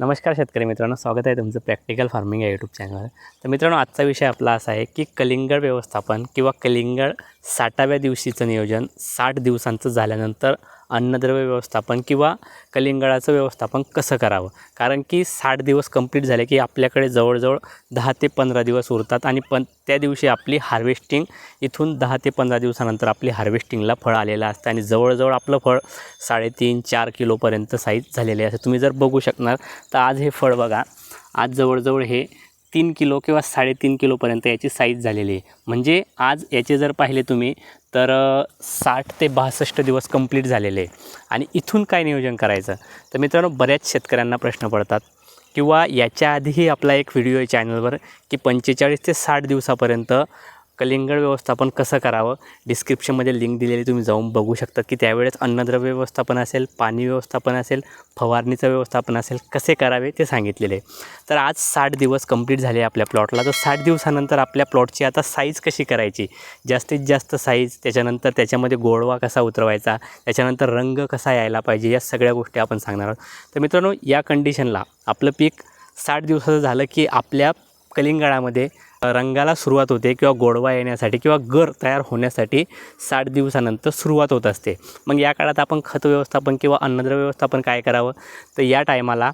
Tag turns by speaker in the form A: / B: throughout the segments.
A: नमस्कार शेतकरी मित्रांनो स्वागत आहे तुमचं प्रॅक्टिकल फार्मिंग या यूट्यूब चॅनलवर तर मित्रांनो आजचा विषय आपला असा आहे की कलिंगड व्यवस्थापन किंवा कलिंगड साठाव्या दिवशीचं नियोजन साठ दिवसांचं झाल्यानंतर अन्नद्रव्य व्यवस्थापन किंवा कलिंगडाचं व्यवस्थापन कसं करावं? कारण की साठ दिवस कंप्लीट झाले की आपल्याकडे जवळजवळ दहा ते पंधरा दिवस उरतात आणि पण त्या दिवशी आपली हार्वेस्टिंग इथून दहा ते पंधरा दिवसानंतर आपली हार्वेस्टिंगला फळ आलेलं असतं आणि जवळजवळ आपलं फळ साडेतीन चार किलोपर्यंत साईज झालेले असते. तुम्ही जर बघू शकणार तर आज हे फळ बघा. आज जवळजवळ हे तीन किलो किंवा साडेतीन किलोपर्यंत याची साईज झालेली आहे. म्हणजे आज याचे जर पाहिले तुम्ही तर साठ ते बासष्ट दिवस कंप्लीट झालेले आहे. आणि इथून काय नियोजन करायचं? तर मित्रांनो बऱ्याच शेतकऱ्यांना प्रश्न पडतात किंवा याच्या आधीही आपला एक व्हिडिओ आहे चॅनलवर की पंचेचाळीस ते साठ दिवसापर्यंत कलिंगड व्यवस्थापन कसं करावं? डिस्क्रिप्शनमध्ये लिंक दिलेली तुम्ही जाऊन बघू शकता की त्यावेळेस अन्नद्रव्य व्यवस्थापन असेल पाणी व्यवस्थापन असेल फवारणीचं व्यवस्थापन असेल कसे करावे ते सांगितलेले तर आज साठ दिवस कंप्लीट झाले आपल्या प्लॉटला तर साठ दिवसानंतर आपल्या प्लॉटची आता साईज कशी करायची? जास्तीत जास्त साईज त्याच्यानंतर त्याच्यामध्ये गोडवा कसा उतरवायचा? त्याच्यानंतर रंग कसा यायला पाहिजे? या सगळ्या गोष्टी आपण सांगणार आहोत. तर मित्रांनो या कंडिशनला आपलं पीक साठ दिवसाचं झालं की आपल्या कलिंगडामध्ये रंगाला सुरुवात होते किंवा गोडवा येण्यासाठी किंवा गर तयार होण्यासाठी साठ दिवसानंतर सुरुवात होत असते. मग या काळात आपण खत व्यवस्थापन किंवा अन्नद्रव्य व्यवस्थापन काय करावं? तर या टायमाला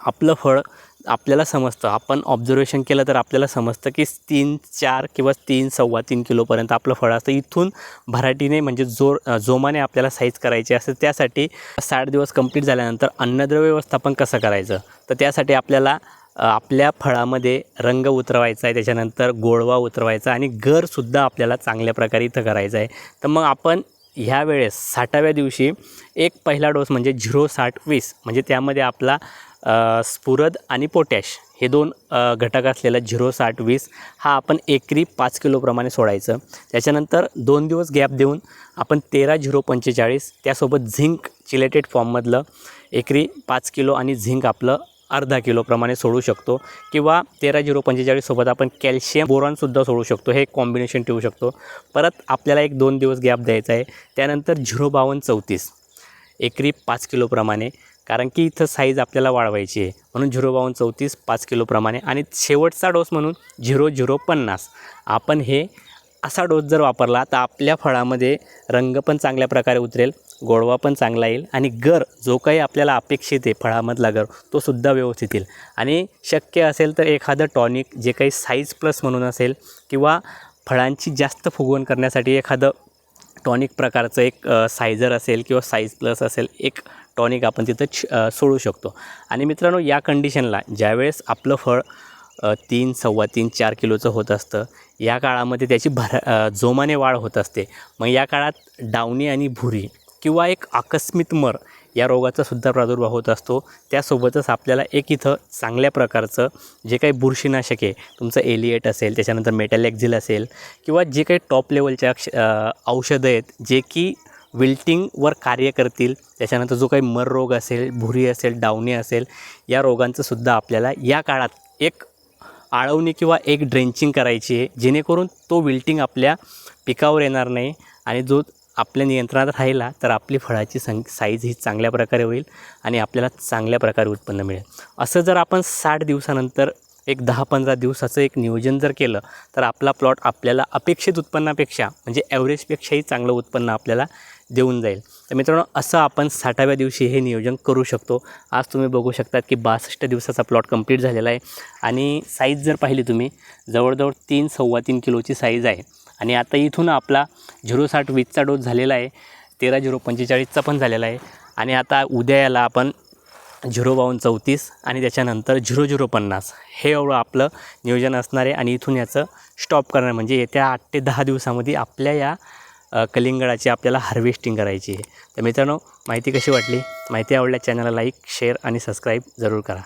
A: आपलं फळ आपल्याला समजतं. आपण ऑब्झर्वेशन केलं तर आपल्याला समजतं की तीन चार किंवा तीन सव्वा तीन किलोपर्यंत आपलं फळ असतं. इथून भराटीने म्हणजे जोर जोमाने आपल्याला साईज करायची असते. त्यासाठी साठ दिवस कंप्लीट झाल्यानंतर अन्नद्रव्य व्यवस्थापन कसं करायचं? तर त्यासाठी आपल्याला आपल्या फळामध्ये रंग उतरवायचा आहे त्याच्यानंतर गोडवा उतरवायचा आणि गरसुद्धा आपल्याला चांगल्या प्रकारे इथं करायचं आहे. तर मग आपण ह्या वेळेस साठाव्या दिवशी एक पहिला डोस म्हणजे झिरो साठ वीस म्हणजे त्यामध्ये आपला स्फुरद आणि पोटॅश हे दोन घटक असलेला झिरो साठ वीस हा आपण एकरी पाच किलोप्रमाणे सोडायचं. त्याच्यानंतर दोन दिवस गॅप देऊन आपण तेरा झिरो पंचेचाळीस त्यासोबत झिंक चिलेटेड फॉर्ममधलं एकरी पाच किलो आणि झिंक आपलं अर्धा किलोप्रमाणे सोडू शकतो किंवा तेरा झिरो पंचेचाळीससोबत आपण कॅल्शियम बोरॉनसुद्धा सोडू शकतो. हे कॉम्बिनेशन ठेवू शकतो. परत आपल्याला एक दोन दिवस गॅप द्यायचा आहे. त्यानंतर झिरो बावन्न चौतीस. एकरी पाच किलोप्रमाणे कारण की इथं साईज आपल्याला वाढवायची आहे. म्हणून झिरो बावन्न चौतीस पाच किलोप्रमाणे आणि शेवटचा डोस म्हणून झिरो झिरो पन्नास. आपण हे असा डोस जर वापरला तर आपल्या फळामध्ये रंग पण चांगल्या प्रकारे उतरेल. गोडवा पण चांगला येईल आणि गर जो काही आपल्याला अपेक्षित आहे फळामधला गर तो सुद्धा व्यवस्थित येईल. आणि शक्य असेल तर एखादं टॉनिक जे काही साईज प्लस म्हणून असेल किंवा फळांची जास्त फुगवण करण्यासाठी एखादं टॉनिक प्रकारचं एक सायझर असेल किंवा साईज प्लस असेल एक टॉनिक आपण तिथं छ सोडू शकतो. आणि मित्रांनो या कंडिशनला ज्यावेळेस आपलं फळ तीन सव्वा तीन चार किलोचं होत असतं या काळामध्ये त्याची भर जोमाने वाढ होत असते. मग या काळात डावणी आणि भुरी किंवा एक आकस्मिक मर या रोगाचा सुद्धा प्रादुर्भाव होत असतो. त्यासोबतच आपल्याला एक इथं चांगल्या प्रकारचं जे काही बुरशीनाशक आहे तुमचं एलिएट असेल त्याच्यानंतर मेटॅलॅक्झिल असेल किंवा जे काही टॉप लेवलच्या अक्ष औषधं आहेत जे की विल्टिंगवर कार्य करतील त्याच्यानंतर जो काही मर रोग असेल भुरी असेल डावणी असेल या रोगांचं सुद्धा आपल्याला या काळात एक आळवणी किंवा एक ड्रेंचिंग करायची आहे जेणेकरून तो विल्टिंग आपल्या पिकावर येणार नाही आणि जो आपल्या नियंत्रणात राहिला तर आपली फळाची सं साईज ही चांगल्या प्रकारे होईल आणि आपल्याला चांगल्या प्रकारे उत्पन्न मिळेल. असं जर आपण साठ दिवसानंतर एक दहा पंधरा दिवसाचं एक नियोजन जर केलं तर आपला प्लॉट आपल्याला अपेक्षित उत्पन्नापेक्षा म्हणजे ॲव्हरेजपेक्षाही चांगलं उत्पन्न आपल्याला देऊन जाईल. तर मित्रांनो असं आपण साठाव्या दिवशी हे नियोजन करू शकतो. आज तुम्ही बघू शकतात की बासष्ट दिवसाचा प्लॉट कंप्लीट झालेला आहे. आणि साईज जर पाहिली तुम्ही जवळजवळ तीन सव्वा तीन किलोची साईज आहे. आणि आता इथून आपला झिरो साठ वीसचा डोस झालेला आहे तेरा झिरो पंचेचाळीसचा पण झालेला आहे. आणि आता उद्या याला आपण झिरो बावन्न चौतीस आणि त्याच्यानंतर झिरो झिरो पन्नास हे एवढं आपलं नियोजन असणार आहे. आणि इथून याचं स्टॉप करणार म्हणजे येत्या आठ ते दहा दिवसामध्ये आपल्या या कलिंगडाची आपल्याला हार्वेस्टिंग करायची आहे. तर मित्रांनो माहिती कशी वाटली? माहिती आवडल्या चॅनलला लाईक शेअर आणि सबस्क्राईब जरूर करा.